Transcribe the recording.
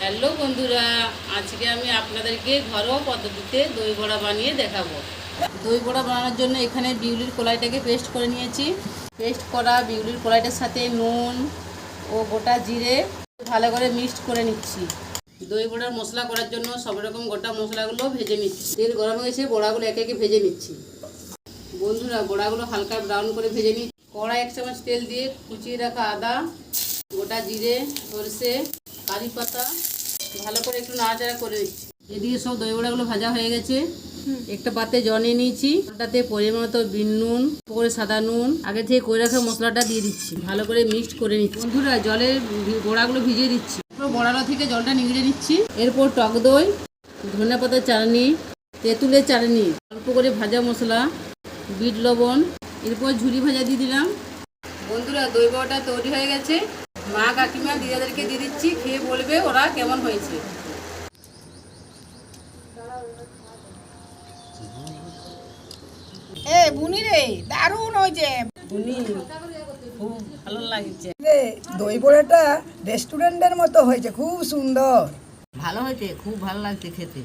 Hello বন্ধুরা আজকে আমি আপনাদেরকে ঘরোয়া পদ্ধতিতে দই বড়া বানিয়ে দেখাবো। দই বড়া বানানোর জন্য এখানে বিউলির কলাইটাকে পেস্ট করে নিয়েছি। পেস্ট করা বিউলির কলাইটার সাথে নুন ও গোটা জিরে ভালো করে মিক্সড করে নিচ্ছি। দই বড়ার মশলা করার জন্য সব রকম গোটা মশলাগুলো ভেজে নিচ্ছি। তেল গরম হয়ে গেছে বড়াগুলো একে একে ভেজে নিচ্ছি। বন্ধুরা বড়াগুলো হালকা ব্রাউন করে ভেজে নিই কড়াই এক চামচ তেল দিয়ে কুচিয়ে রাখা আদা গোটা জিরে সরষে কারি পাতা ভালো করে একটু নাড়াচাড়া করে দিচ্ছি এদিকে সব দই বড়াগুলো ভাজা হয়ে গেছে। একটা পাতে জল নিয়ে নিয়েছি। ওটাতে পরিমাণ মতো বিন নুন করে সাদা নুন। আগে থেকে করে রাখা মশলাটা দিয়ে দিচ্ছি। ভালো করে মিক্সড করে নিচ্ছি। বন্ধুরা জলের বড়াগুলো ভিজিয়ে দিচ্ছি। বড়ালো থেকে জলটা নিগড়ে নিচ্ছি। এরপর টক দই ধনে পাতার চাটনি তেঁতুলের চাটনি অল্প করে ভাজা মশলা বিট লবণ। এরপর ঝুরি ভাজা দিয়ে দিলাম। বন্ধুরা দই বড়াটা তৈরি হয়ে গেছে। মা কাকিমা দিদাদেরকে দিয়ে দিচ্ছি খেয়ে বলবে ওরা কেমন হয়েছে। এ বুনি রে দারুণ হয়েছে। খুব ভালো লাগছে। রে দই বড়াটা রেস্টুরেন্টের মতো হয়েছে খুব সুন্দর। ভালো হয়েছে খুব ভালো লাগছে খেতে।